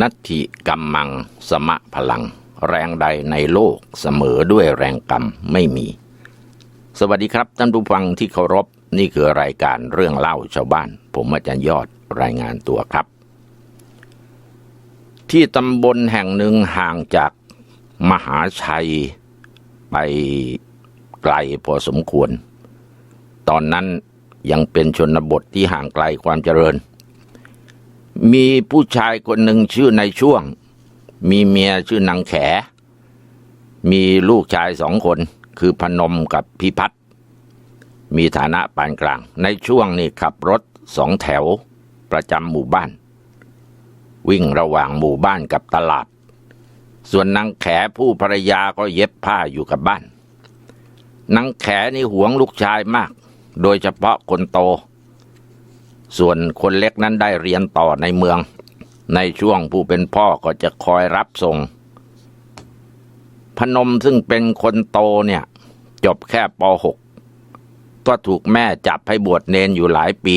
นัตถิกัมมังสมะพลัง แรงใดในโลกเสมอด้วยแรงกรรมไม่มี สวัสดีครับท่านผู้ฟังที่เคารพนี่คือรายการเรื่องเล่าชาวบ้าน ผมอาจารย์ยอดรายงานตัวครับ ที่ตำบลแห่งหนึ่งห่างจากมหาชัยไปไกลพอสมควร ตอนนั้นยังเป็นชนบทที่ห่างไกลความเจริญ มีผู้ชายคนหนึ่งชื่อในช่วง มีเมียชื่อนางแข มีลูกชายสองคนคือพนมกับพิพัฒน์มีฐานะปานกลาง ในช่วงนี้ขับรถสองแถวประจำหมู่บ้าน วิ่งระหว่างหมู่บ้านกับตลาด ส่วนนางแขผู้ภรรยาก็เย็บผ้าอยู่กับบ้านนางแขนี่หวงลูกชายมาก โดยเฉพาะคนโต ส่วนคนเล็กนั้นได้เรียนต่อในเมือง ในช่วงผู้เป็นพ่อก็จะคอยรับส่ง พนมซึ่งเป็นคนโตเนี่ย จบแค่ป .6 ก็ถูกแม่จับให้บวชเนนอยู่หลายปี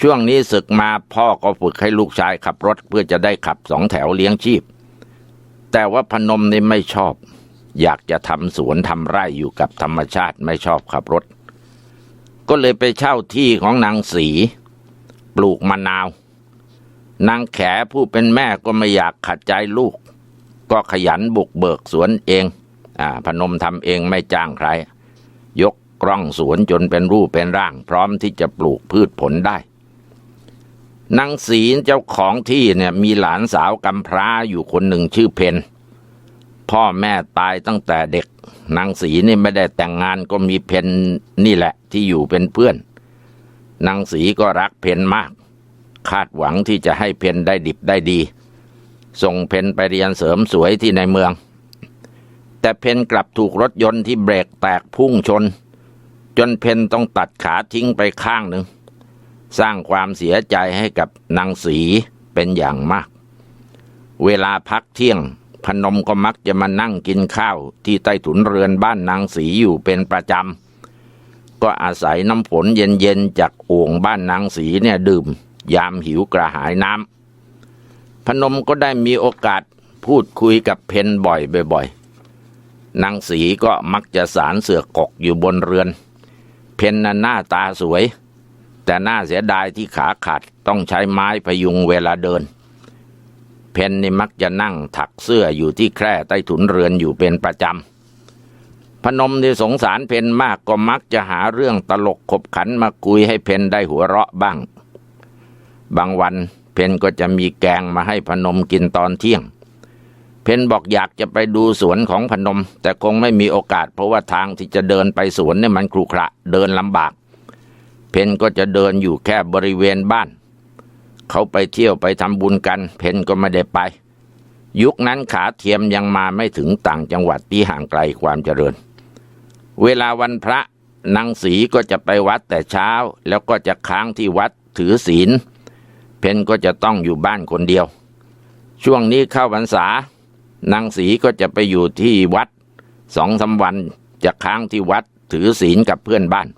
ช่วงนี้ศึกมาพ่อก็ฝึกให้ลูกชายขับรถเพื่อจะได้ขับสองแถวเลี้ยงชีพ แต่ว่าพนมนี่ไม่ชอบ อยากจะทำสวนทำไร่อยู่กับธรรมชาติไม่ชอบขับรถ ก็เลยไปเช่าที่ของนางสีปลูกมะนาว นางแขผู้เป็นแม่ก็ไม่อยากขัดใจลูก ก็ขยันบุกเบิกสวนเองอ่าพนมทำเองไม่จ้างใคร ยกกล้องสวนจนเป็นรูปเป็นร่าง พร้อมที่จะปลูกพืชผลได้นางศีลเจ้าของที่เนี่ยมีหลานสาวกำพร้าอยู่คนหนึ่งชื่อเพน พ่อแม่ตายตั้งแต่เด็ก นางสีนี่ไม่ได้แต่งงานก็มีเพนนี่แหละที่อยู่เป็นเพื่อน นางสีก็รักเพนมาก คาดหวังที่จะให้เพนได้ดิบได้ดี ส่งเพนไปเรียนเสริมสวยที่ในเมือง แต่เพนกลับถูกรถยนต์ที่เบรกแตกพุ่งชน จนเพนต้องตัดขาทิ้งไปข้างหนึ่ง สร้างความเสียใจให้กับนางสีเป็นอย่างมาก เวลาพักเที่ยง พนมก็มักจะมานั่งกินข้าวที่ใต้ถุนเรือนบ้านนางสีอยู่เป็นประจำ ก็อาศัยน้ำฝนเย็นๆจากโอ่งบ้านนางสีเนี่ยดื่ม ยามหิวกระหายน้ำพนมก็ได้มีโอกาสพูดคุยกับเพนบ่อยบ่อยๆนางสีก็มักจะสารเสือกกกอยู่บนเรือน เพนน่ะหน้าตาสวย แต่น่าเสียดายที่ขาขาดต้องใช้ไม้พยุงเวลาเดิน เพนนี่มักจะนั่งถักเสื้ออยู่ที่แคร่ใต้ถุนเรือนอยู่เป็นประจำ พนมที่สงสารเพนมากก็มักจะหาเรื่องตลกขบขันมาคุยให้เพนได้หัวเราะบ้าง บางวันเพนก็จะมีแกงมาให้พนมกินตอนเที่ยง เพนบอกอยากจะไปดูสวนของพนม แต่คงไม่มีโอกาส เพราะว่าทางที่จะเดินไปสวนเนี่ยมันครุขระเดินลำบาก เพนก็จะเดินอยู่แค่บริเวณบ้าน เขาไปเที่ยวไปทำบุญกัน เพนก็ไม่ได้ไป ยุคนั้นขาเทียมยังมาไม่ถึงต่างจังหวัดที่ห่างไกลความเจริญ เวลาวันพระนางสีก็จะไปวัดแต่เช้า แล้วก็จะค้างที่วัดถือศีล เพนก็จะต้องอยู่บ้านคนเดียว ช่วงนี้เข้าพรรษานางสีก็จะไปอยู่ที่วัดสองสาวันจะค้างที่วัดถือศีลกับเพื่อนบ้าน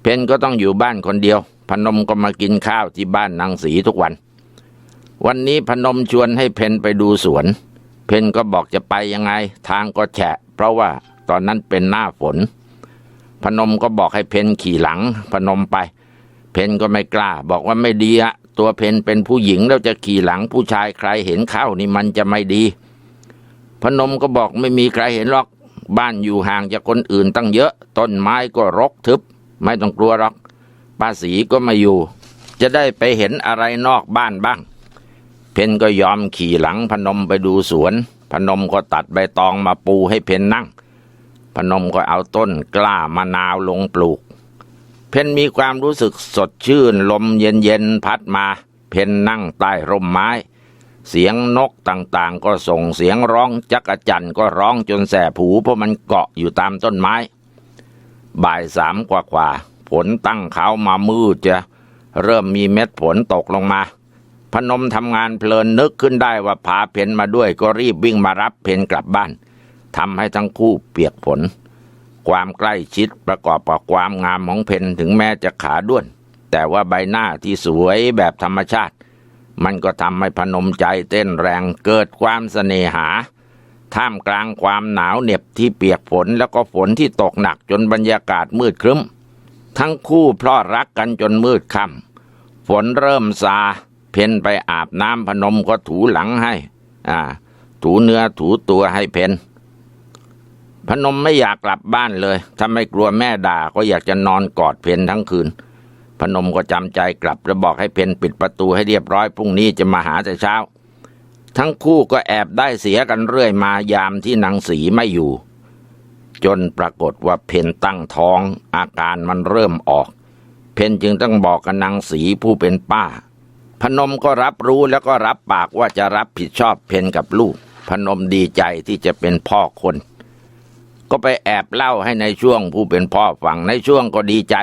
เพนก็ต้องอยู่บ้านคนเดียว พนมก็มากินข้าวที่บ้านนางสีทุกวัน วันนี้พนมชวนให้เพนไปดูสวน เพนก็บอกจะไปยังไง ทางก็แฉะ เพราะว่าตอนนั้นเป็นหน้าฝน พนมก็บอกให้เพนขี่หลัง พนมไป เพนก็ไม่กล้า บอกว่าไม่ดีอะตัวเพนเป็นผู้หญิงแล้วจะขี่หลังผู้ชายใครเห็นเข้านี่มันจะไม่ดี พนมก็บอกไม่มีใครเห็นหรอก บ้านอยู่ห่างจากคนอื่นตั้งเยอะ ต้นไม้ก็รกทึบ ไม่ต้องกลัวหรอก ป้าสีก็ม่อยู่ จะได้ไปเห็นอะไรนอกบ้านบ้าง เพนก็ยอมขี่หลังพนมไปดูสวน พนมก็ตัดใบตองมาปูให้เพนนั่ง พนมก็เอาต้นกล้ามะนาวลงปลูก เพนมีความรู้สึกสดชื่นลมเย็นๆพัดมา เพนนั่งใต้ร่มไม้ เสียงนกต่างๆ ก็ส่งเสียงร้องจักจั่นก็ร้องจนแสบหูเพราะมันเกาะอยู่ตามต้นไม้ บ่ายสามกว่าๆ ฝนตั้งเขามามืดจะเริ่มมีเม็ดฝนตกลงมา พนมทำงานเพลินนึกขึ้นได้ว่าพาเพนมาด้วยก็รีบวิ่งมารับเพนกลับบ้านทำให้ทั้งคู่เปียกฝนความใกล้ชิดประกอบกับความงามของเพนถึงแม้จะขาด้วน แต่ว่าใบหน้าที่สวยแบบธรรมชาติ มันก็ทำให้พนมใจเต้นแรงเกิดความเสน่หาท่ามกลางความหนาวเหน็บที่เปียกฝนแล้วก็ฝนที่ตกหนักจนบรรยากาศมืดครึ้ม ทั้งคู่เพราะรักกันจนมืดค่ำฝนเริ่มซา เพนไปอาบน้ำพนมก็ถูหลังให้ อ่า ถูเนื้อถูตัวให้เพนพนมไม่อยากกลับบ้านเลยถ้าไม่กลัวแม่ด่าก็อยากจะนอนกอดเพนทั้งคืน พนมก็จำใจกลับแล้วบอกให้เพนปิดประตูให้เรียบร้อยพรุ่งนี้จะมาหาแต่เช้า ทั้งคู่ก็แอบได้เสียกันเรื่อยมายามที่นางสีไม่อยู่ จนปรากฏว่าเพนตั้งท้องอาการมันเริ่มออก เพนจึงต้องบอกกับนางสีผู้เป็นป้า พนมก็รับรู้แล้วก็รับปากว่าจะรับผิดชอบเพนกับลูก พนมดีใจที่จะเป็นพ่อคน ก็ไปแอบเล่าให้ในช่วงผู้เป็นพ่อฟังในช่วงก็ดีใจ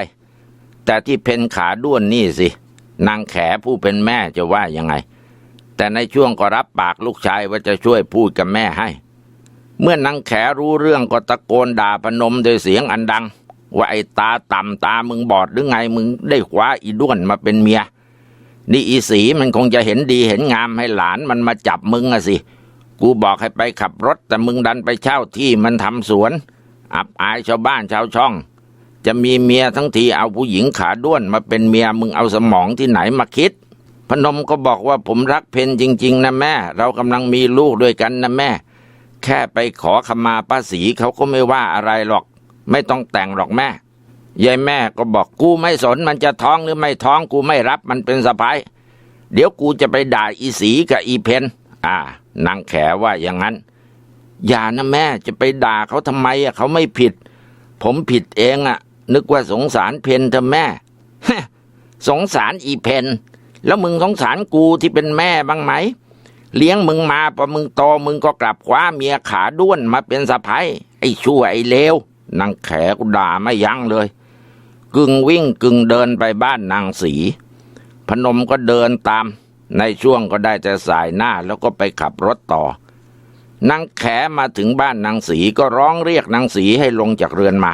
แต่ที่เพนขาด้วนนี่สิ นางแขผู้เป็นแม่จะว่ายังไง แต่ในช่วงก็รับปากลูกชายว่าจะช่วยพูดกับแม่ให้ เมื่อนางแขรู้เรื่องก็ตะโกนด่าพนมด้วยเสียงอันดัง ว่าไอ้ตาต่ำตามึงบอดหรือไงมึงได้คว้าอีด้วนมาเป็นเมีย นี่อีสีมันคงจะเห็นดีเห็นงามให้หลานมันมาจับมึงอะสิ กูบอกให้ไปขับรถ แต่มึงดันไปเช่าที่มันทำสวน อับอายชาวบ้านชาวช่อง จะมีเมียทั้งทีเอาผู้หญิงขาด้วนมาเป็นเมียมึงเอาสมองที่ไหนมาคิด พนมก็บอกว่าผมรักเพนจริง ๆนะแม่ เรากำลังมีลูกด้วยกันนะแม่ แค่ไปขอขมาป้าสีเขาก็ไม่ว่าอะไรหรอก ไม่ต้องแต่งหรอกแม่ยายแม่ก็บอกกูไม่สนมันจะท้องหรือไม่ท้องกูไม่รับมันเป็นสะพ้ายเดี๋ยวกูจะไปด่าอีสีกับอีเพนอ่านางแขว่าอย่างนั้น อย่านะแม่จะไปด่าเขาทำไมอะเขาไม่ผิด ผมผิดเองอะ นึกว่าสงสารเพนเธอแม่สงสารอีเพนแล้วมึงสงสารกูที่เป็นแม่บ้างไหม เลี้ยงมึงมาพอมึงโตมึงก็กลับคว้าเมียขาด้วนมาเป็นสะพ้ายไอ้ชั่วไอ้เลวนางแขกูด่าไม่ยั้งเลย กึ่งวิ่งกึ่งเดินไปบ้านนางสี พนมก็เดินตาม ในช่วงก็ได้แต่สายหน้าแล้วก็ไปขับรถต่อนางแขมาถึงบ้านนางสีก็ร้องเรียกนางสีให้ลงจากเรือนมา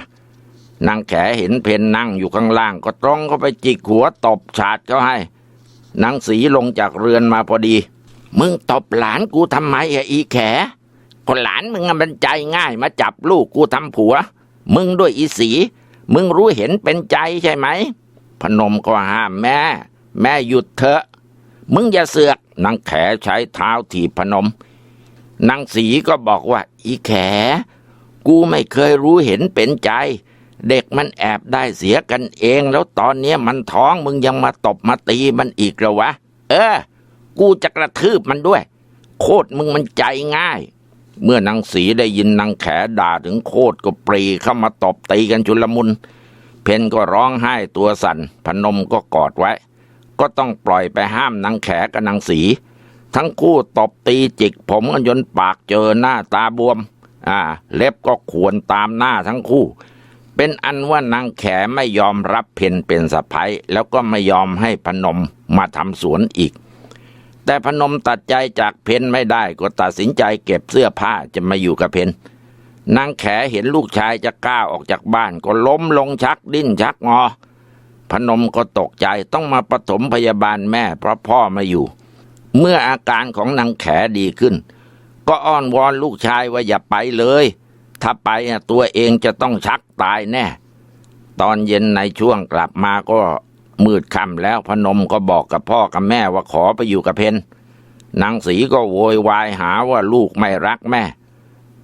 นางแขเห็นเพนนั่งอยู่ข้างล่าง ก็ตรงเข้าไปจิกหัวตบฉาดเขาให้นางสีลงจากเรือนมาพอดี มึงตบหลานกูทำไมอะอีแขคนหลานมึงอะมันใจง่ายมาจับลูกกูทำผัว มึงด้วยอีสี มึงรู้เห็นเป็นใจใช่ไหม พนมก็ห้ามแม่ แม่หยุดเถอะ มึงอย่าเสือกนางแขใช้เท้าถีบพนมนางสีก็บอกว่า อีแข กูไม่เคยรู้เห็นเป็นใจ เด็กมันแอบได้เสียกันเอง แล้วตอนนี้มันท้องมึงยังมาตบมาตีมันอีกเหรอวะ เออ กูจะกระทืบมันด้วย โคตรมึงมันใจง่าย เมื่อนางสีได้ยินนางแขด่าถึงโคตรก็ปรีเข้ามาตบตีกันชุลมุน เพนก็ร้องไห้ตัวสั่นพนมก็กอดไว้ ก็ต้องปล่อยไปห้ามนางแขกับนางสี ทั้งคู่ตบตีจิกผมกันจนปากเจอหน้าตาบวม อ่า เล็บก็ขวนตามหน้าทั้งคู่เป็นอันว่านางแขไม่ยอมรับเพนเป็นสะพ้ยแล้วก็ไม่ยอมให้พนมมาทำสวนอีก แต่พนมตัดใจจากเพนไม่ได้ก็ตัดสินใจเก็บเสื้อผ้าจะมาอยู่กับเพนนางแขเห็นลูกชายจะก้าวออกจากบ้านก็ล้มลงชักดิ้นชักงอ พนมก็ตกใจต้องมาปฐมพยาบาลแม่เพราะพ่อไมาอยู่ เมื่ออาการของนางแขดีขึ้น ก็อ้อนวอนลูกชายว่าอย่าไปเลย ถ้าไปอะตัวเองจะต้องชักตายแน่ ตอนเย็นในช่วงกลับมาก็ มืดค่ำแล้วพนมก็บอกกับพ่อกับแม่ว่าขอไปอยู่กับเพนนางสีก็โวยวายหาว่าลูกไม่รักแม่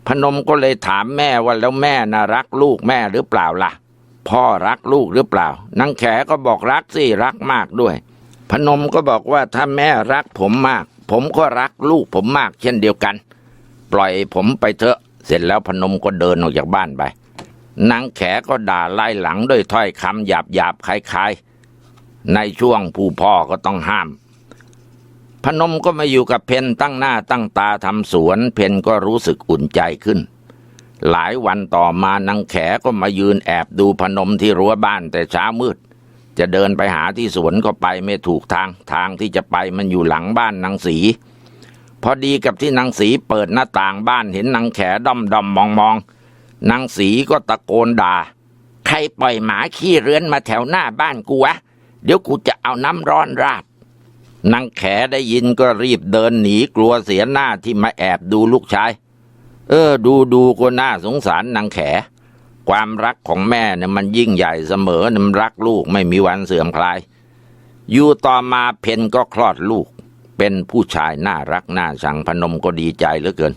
พนมก็เลยถามแม่ว่าแล้วแม่น่ะรักลูกแม่หรือเปล่าล่ะ พ่อรักลูกหรือเปล่านางแขก็บอกรักสิรักมากด้วย พนมก็บอกว่าถ้าแม่รักผมมาก ผมก็รักลูกผมมากเช่นเดียวกัน ปล่อยผมไปเถอะ เสร็จแล้วพนมก็เดินออกจากบ้านไปนางแขก็ด่าไล่หลังด้วยถ้อยคำหยาบหยาบคล้ายๆ ในช่วงผู้พ่อก็ต้องห้าม พนมก็มาอยู่กับเพนตั้งหน้าตั้งตาทำสวน เพนก็รู้สึกอุ่นใจขึ้น หลายวันต่อมานางแขก็มายืนแอบดูพนมที่รั้วบ้านแต่เช้ามืด จะเดินไปหาที่สวนก็ไปไม่ถูกทาง ทางที่จะไปมันอยู่หลังบ้านนางสีพอดีกับที่นางสีเปิดหน้าต่างบ้านเห็นนางแขด้อมดอมมองมองนางสีก็ตะโกนด่า ใครปล่อยหมาขี้เรือนมาแถวหน้าบ้านกูวะ เดี๋ยวกูจะเอาน้ำร้อนราดนางแขได้ยินก็รีบเดินหนีกลัวเสียหน้าที่มาแอบดูลูกชาย เออ ดูดูก็น่าสงสารนางแข ความรักของแม่เนี่ยมันยิ่งใหญ่เสมอนะมันรักลูกไม่มีวันเสื่อมคลาย อยู่ต่อมาเพนก็คลอดลูก เป็นผู้ชายน่ารักน่าชังพนมก็ดีใจเหลือเกิน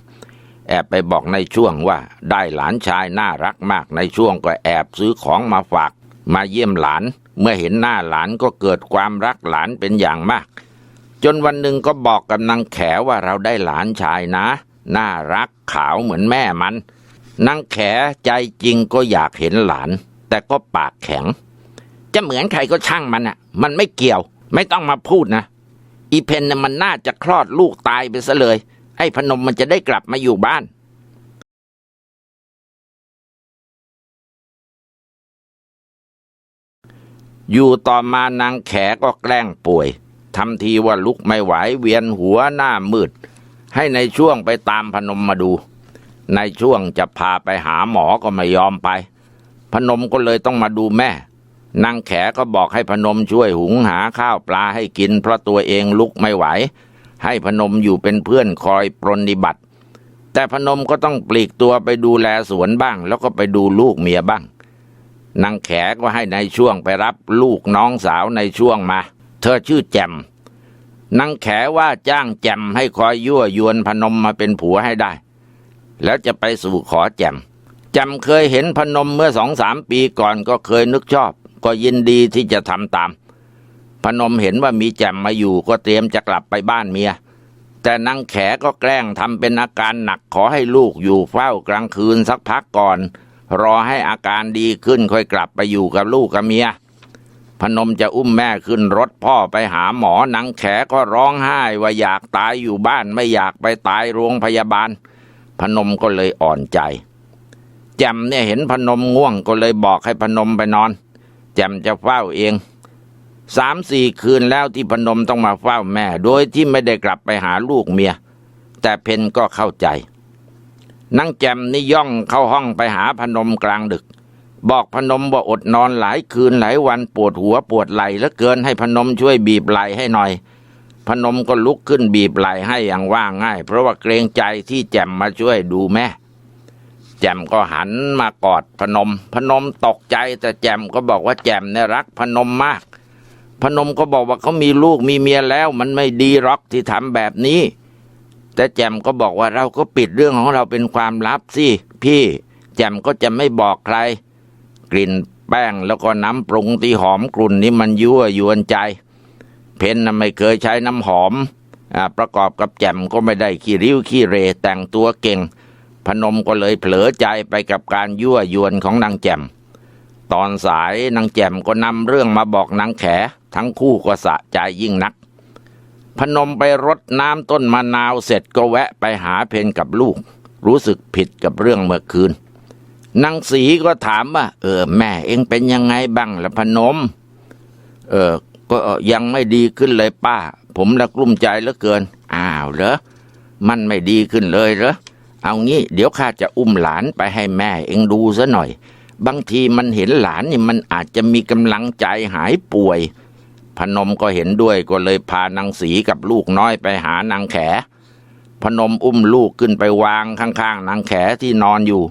แอบไปบอกในช่วงว่า ได้หลานชายน่ารักมากในช่วงก็แอบซื้อของมาฝาก มาเยี่ยมหลาน เมื่อเห็นหน้าหลานก็เกิดความรักหลานเป็นอย่างมาก จนวันหนึ่งก็บอกกับนางแขว่าเราได้หลานชายนะ น่ารักขาวเหมือนแม่มันนางแขใจจริงก็อยากเห็นหลาน แต่ก็ปากแข็ง จะเหมือนใครก็ช่างมันอะ มันไม่เกี่ยว ไม่ต้องมาพูดนะ อีเพนน่ะมันน่าจะคลอดลูกตายไปซะเลย ไอ้พนมมันจะได้กลับมาอยู่บ้าน อยู่ต่อมานางแขก็แกล้งป่วยทำทีว่าลุกไม่ไหวเวียนหัวหน้ามืด ให้ในช่วงไปตามพนมมาดู ในช่วงจะพาไปหาหมอก็ไม่ยอมไป พนมก็เลยต้องมาดูแม่นางแขก็บอกให้พนมช่วยหุงหาข้าวปลาให้กิน เพราะตัวเองลุกไม่ไหว ให้พนมอยู่เป็นเพื่อนคอยปรนนิบัติ แต่พนมก็ต้องปลีกตัวไปดูแลสวนบ้าง แล้วก็ไปดูลูกเมียบ้าง นางแขก็ให้ในช่วงไปรับลูกน้องสาวในช่วงมา เธอชื่อแจมนางแขว่าจ้างแจมให้คอยยั่วยวนพนมมาเป็นผัวให้ได้ แล้วจะไปสู่ขอแจมแจมเคยเห็นพนมเมื่อสองสามปีก่อนก็เคยนึกชอบ ก็ยินดีที่จะทำตาม พนมเห็นว่ามีแจมมาอยู่ก็เตรียมจะกลับไปบ้านเมียแต่นางแขก็แกล้งทำเป็นอาการหนักขอให้ลูกอยู่เฝ้ากลางคืนสักพักก่อน รอให้อาการดีขึ้นค่อยกลับไปอยู่กับลูกกับเมีย พนมจะอุ้มแม่ขึ้นรถพ่อไปหาหมอหนางแขก็ร้องไห้ว่าอยากตายอยู่บ้านไม่อยากไปตายโรงพยาบาล พนมก็เลยอ่อนใจ แจมเนี่ยเห็นพนมง่วงก็เลยบอกให้พนมไปนอน แจมจะเฝ้าเองสามสี่คืนแล้วที่พนมต้องมาเฝ้าแม่ โดยที่ไม่ได้กลับไปหาลูกเมีย แต่เพนก็เข้าใจ นางแจมนี่ย่องเข้าห้องไปหาพนมกลางดึก บอกพนมว่าอดนอนหลายคืนหลายวันปวดหัวปวดไหล่แล้วเกินให้พนมช่วยบีบไหล่ให้หน่อย พนมก็ลุกขึ้นบีบไหล่ให้อย่างว่าง่าย เพราะว่าเกรงใจที่แจมมาช่วยดูแม่แจมก็หันมากอดพนม พนมตกใจแต่แจมก็บอกว่าแจมเนี่ยรักพนมมาก พนมก็บอกว่าเขามีลูกมีเมียแล้ว มันไม่ดีหรอกที่ทำแบบนี้ แต่แจมก็บอกว่าเราก็ปิดเรื่องของเราเป็นความลับสิพี่ แจมก็จะไม่บอกใคร กลิ่นแป้งแล้วก็น้ำปรุงที่หอมกลุ่นนี่มันยั่วยวนใจ เพนน่ะไม่เคยใช้น้ำหอมอประกอบกับแจมก็ไม่ได้ขี้ริ้วขี้เรแต่งตัวเก่ง พนมก็เลยเผลอใจไปกับการยั่วยวนของนางแจมตอนสายนางแจมก็นำเรื่องมาบอกนางแข ทั้งคู่ก็สะใจยิ่งนัก พนมไปรดน้ำต้นมะนาวเสร็จก็แวะไปหาเพนกับลูก รู้สึกผิดกับเรื่องเมื่อคืนนางสีก็ถามว่า เออ แม่เองเป็นยังไงบ้างละพนม เออ ก็ยังไม่ดีขึ้นเลยป้า ผมละกลุ้มใจเหลือเกิน อ้าวเหรอมันไม่ดีขึ้นเลยเหรอเอางี้ เดี๋ยวข้าจะอุ้มหลานไปให้แม่เองดูซะหน่อย บางทีมันเห็นหลานนี่มันอาจจะมีกำลังใจหายป่วย พนมก็เห็นด้วยก็เลยพานางสีกับลูกน้อยไปหานางแข พนมอุ้มลูกขึ้นไปวางข้างๆนางแขที่นอนอยู่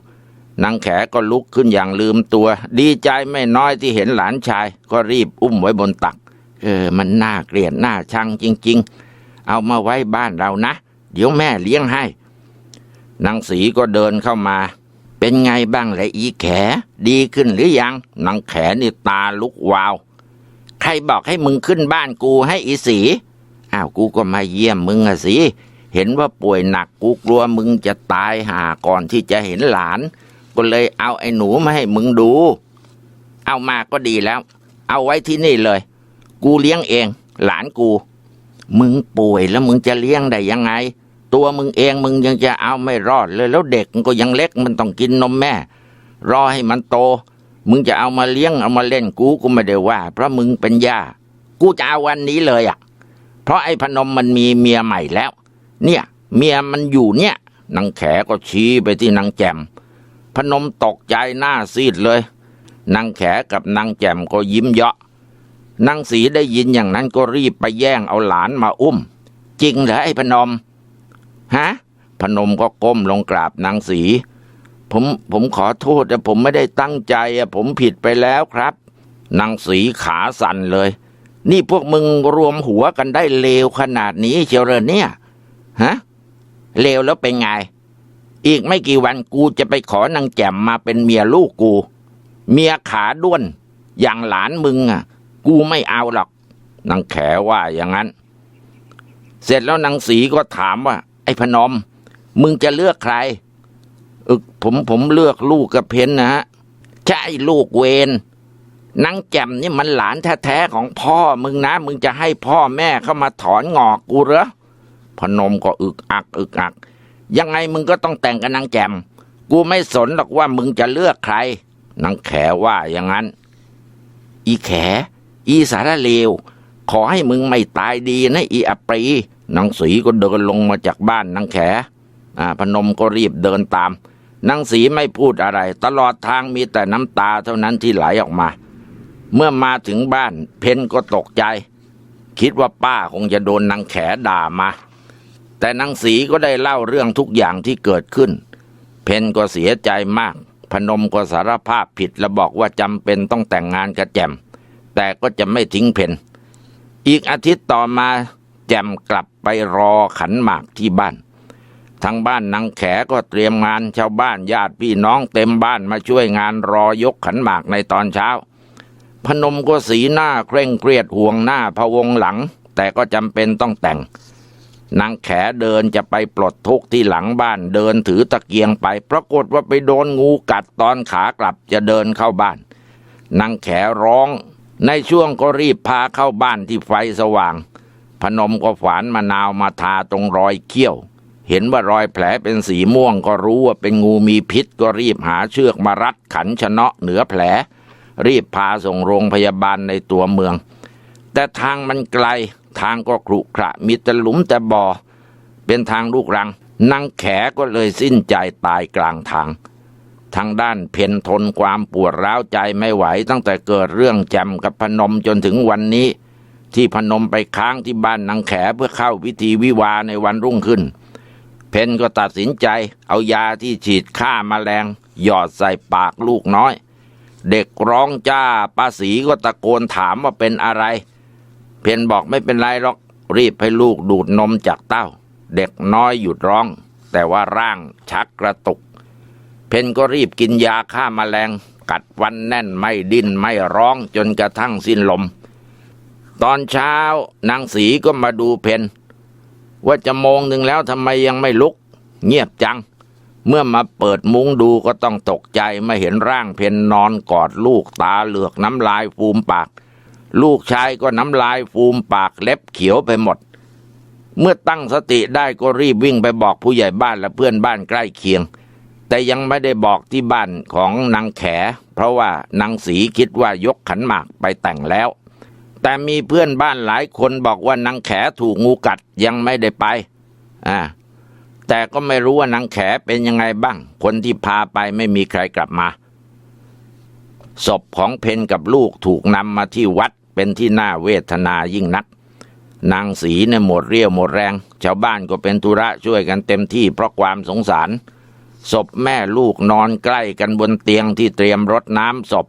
นางแขก็ลุกขึ้นอย่างลืมตัว ดีใจไม่น้อยที่เห็นหลานชาย ก็รีบอุ้มไว้บนตัก เออ มันน่าเกลียดน่าชังจริง ๆ เอามาไว้บ้านเรานะ เดี๋ยวแม่เลี้ยงให้นางสีก็เดินเข้ามา เป็นไงบ้างละอีแข ดีขึ้นหรือยังนางแขนี่ตาลุกวาว ครบอกให้มึงขึ้นบ้านกูให้อีสี อ้าวกูก็มาเยี่ยมมึงอะสิ เห็นว่าป่วยหนักกูกลัวมึงจะตายหาก่อนที่จะเห็นหลาน ก็เลยเอาไอ้หนูมาให้มึงดู เอามาก็ดีแล้ว เอาไว้ที่นี่เลย กูเลี้ยงเอง หลานกู มึงป่วยแล้วมึงจะเลี้ยงได้ยังไง ตัวมึงเองมึงยังจะเอาไม่รอดเลย แล้วเด็กมันก็ยังเล็กมันต้องกินนมแม่ รอให้มันโต มึงจะเอามาเลี้ยงเอามาเล่นกูก็ไม่ได้ว่า เพราะมึงเป็นย่ากูจะเอาวันนี้เลยอะ เพราะไอ้พนมมันมีเมียใหม่แล้ว เนี่ย เมียมันอยู่เนี่ยนางแขก็ชี้ไปที่นางแจมพนมตกใจหน้าซีดเลยนางแขกับนางแจมก็ยิ้มเยาะนางสีได้ยินอย่างนั้นก็รีบไปแย่งเอาหลานมาอุ้ม จริงเหรอไอ้พนมฮะพนมก็ก้มลงกราบนางสี ผมผมขอโทษแต่ผมไม่ได้ตั้งใจอะผมผิดไปแล้วครับนางสีขาสั่นเลย นี่พวกมึงรวมหัวกันได้เลวขนาดนี้เชียวเรอเนี่ยฮะเลวแล้วเป็นไง อีกไม่กี่วันกูจะไปขอนางแจ่มมาเป็นเมียลูกกู เมียขาด้วน อย่างหลานมึงอะ กูไม่เอาหรอกนางแขว่าอย่างนั้น เสร็จแล้วนางสีก็ถามว่า ไอ้พนม มึงจะเลือกใคร ผมผมเลือกลูกกับเพนนะฮะใช่ลูกเวนนางแจ่มนี่มันหลานแท้ๆของพ่อมึงนะ มึงจะให้พ่อแม่เข้ามาถอนงอกกูเหรอพนมก็อึกอัก อึกอัก ยังไงมึงก็ต้องแต่งกับนางแจ่มกูไม่สนหรอกว่ามึงจะเลือกใครนางแขว่าอย่างนั้น อีแข อีสารเลว ขอให้มึงไม่ตายดีนะอีอปรีนางสีก็เดินลงมาจากบ้านนางแขอ่าพนมก็รีบเดินตาม นางสีไม่พูดอะไร ตลอดทางมีแต่น้ำตาเท่านั้นที่ไหลออกมา เมื่อมาถึงบ้าน เพนก็ตกใจ คิดว่าป้าคงจะโดนนางแขด่ามา แต่นางสีก็ได้เล่าเรื่องทุกอย่างที่เกิดขึ้น เพนก็เสียใจมาก พนมก็สารภาพผิดและบอกว่าจำเป็นต้องแต่งงานกับแจมแต่ก็จะไม่ทิ้งเพนอีกอาทิตย์ต่อมาแจมกลับไปรอขันหมากที่บ้าน ทางบ้านนางแขก็เตรียมงานชาวบ้านญาติพี่น้องเต็มบ้านมาช่วยงานรอยกขันหมากในตอนเช้า พนมก็สีหน้าเคร่งเครียดห่วงหน้าพะวงหลัง แต่ก็จำเป็นต้องแต่งนางแขเดินจะไปปลดทุกข์ที่หลังบ้านเดินถือตะเกียงไป ปรากฏว่าไปโดนงูกัดตอนขากลับจะเดินเข้าบ้านนางแขร้อง ในช่วงก็รีบพาเข้าบ้านที่ไฟสว่าง พนมก็ฝานมะนาวมาทาตรงรอยเขี้ยว เห็นว่ารอยแผลเป็นสีม่วงก็รู้ว่าเป็นงูมีพิษก็รีบหาเชือกมารัดขันชะเนาะเหนือแผล รีบพาส่งโรงพยาบาลในตัวเมือง แต่ทางมันไกลทางก็ขรุขระมีแต่หลุมแต่บ่อ เป็นทางลูกรังนางแขก็เลยสิ้นใจตายกลางทาง ทางด้านเพนทนความปวดร้าวใจไม่ไหวตั้งแต่เกิดเรื่องแจมกับพนมจนถึงวันนี้ ที่พนมไปค้างที่บ้านนางแขเพื่อเข้าพิธีวิวาในวันรุ่งขึ้น เพนก็ตัดสินใจเอายาที่ฉีดฆ่ามาแมลง หยอดใส่ปากลูกน้อย เด็กร้องจ้าป้าสีก็ตะโกนถามว่าเป็นอะไร เพนบอกไม่เป็นไรหรอกรีบให้ลูกดูดนมจากเต้า เด็กน้อยหยุดร้อง แต่ว่าร่างชักกระตุก เพนก็รีบกินยาฆ่ามาแมลง กัดฟันแน่นไม่ดิ้นไม่ร้องจนกระทั่งสิ้นลม ตอนเช้านางสีก็มาดูเพน ว่าจะโมงหนึ่งแล้วทำไมยังไม่ลุก เงียบจัง เมื่อมาเปิดมุ้งดูก็ต้องตกใจมาเห็นร่างเพนนอนกอดลูกตาเหลือกน้ำลายฟูมปาก ลูกชายก็น้ำลายฟูมปากเล็บเขียวไปหมด เมื่อตั้งสติได้ก็รีบวิ่งไปบอกผู้ใหญ่บ้านและเพื่อนบ้านใกล้เคียง แต่ยังไม่ได้บอกที่บ้านของนางแข เพราะว่านางสีคิดว่ายกขันหมากไปแต่งแล้ว แต่มีเพื่อนบ้านหลายคนบอกว่านางแขถูกงูกัดยังไม่ได้ไปอ่าแต่ก็ไม่รู้ว่านางแขเป็นยังไงบ้าง คนที่พาไปไม่มีใครกลับมา ศพของเพนกับลูกถูกนำมาที่วัดเป็นที่น่าเวทนายิ่งนัก นางสีเนี่ยหมดเรี่ยวหมดแรง ชาวบ้านก็เป็นธุระช่วยกันเต็มที่เพราะความสงสาร ศพแม่ลูกนอนใกล้กันบนเตียงที่เตรียมรดน้ำศพ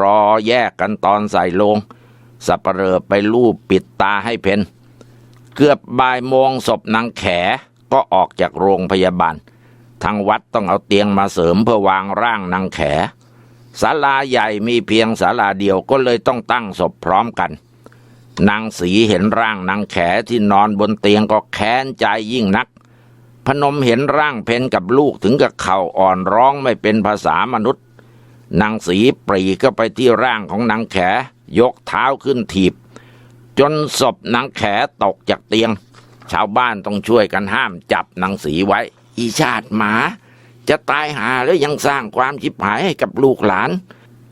รอแยกกันตอนใส่ลง สับเปลอไปลูบปิดตาให้เพนเกือบบ่ายโมงศพนางแขก็ออกจากโรงพยาบาล ทางวัดต้องเอาเตียงมาเสริมเพื่อวางร่างนางแขศาลาใหญ่มีเพียงศาลาเดียวก็เลยต้องตั้งศพพร้อมกัน นางสีเห็นร่างนางแขที่นอนบนเตียงก็แค้นใจยิ่งนัก พนมเห็นร่างเพนกับลูกถึงกับเข่าอ่อนร้องไม่เป็นภาษามนุษย์ นางสีปรีก็ไปที่ร่างของนางแข ยกเท้าขึ้นถีบ จนศพนางแขตกจากเตียง ชาวบ้านต้องช่วยกันห้ามจับนางสีไว้ อีชาติหมา จะตายหาแล้วยังสร้างความชิบหายให้กับลูกหลาน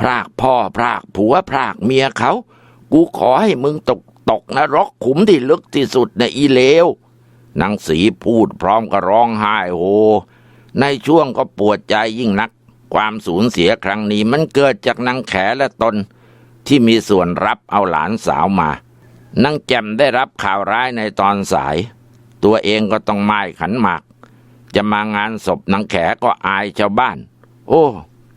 พรากพ่อพรากผัวพรากเมียเขา กูขอให้มึงตกตกนรกขุมที่ลึกที่สุดในอีเลวนางสีพูดพร้อมกับร้องไห้โฮในช่วงก็ปวดใจยิ่งนัก ความสูญเสียครั้งนี้มันเกิดจากนางแขและตน ที่มีส่วนรับเอาหลานสาวมานั่งแจ่มได้รับข่าวร้ายในตอนสาย ตัวเองก็ต้องไม้ขันหมาก จะมางานศพนางแขก็อายชาวบ้าน โอ้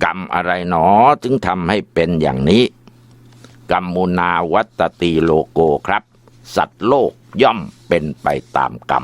กรรมอะไรหนอถึงทำให้เป็นอย่างนี้กัมมุนาวัตตีโลโกครับ สัตว์โลกย่อมเป็นไปตามกรรม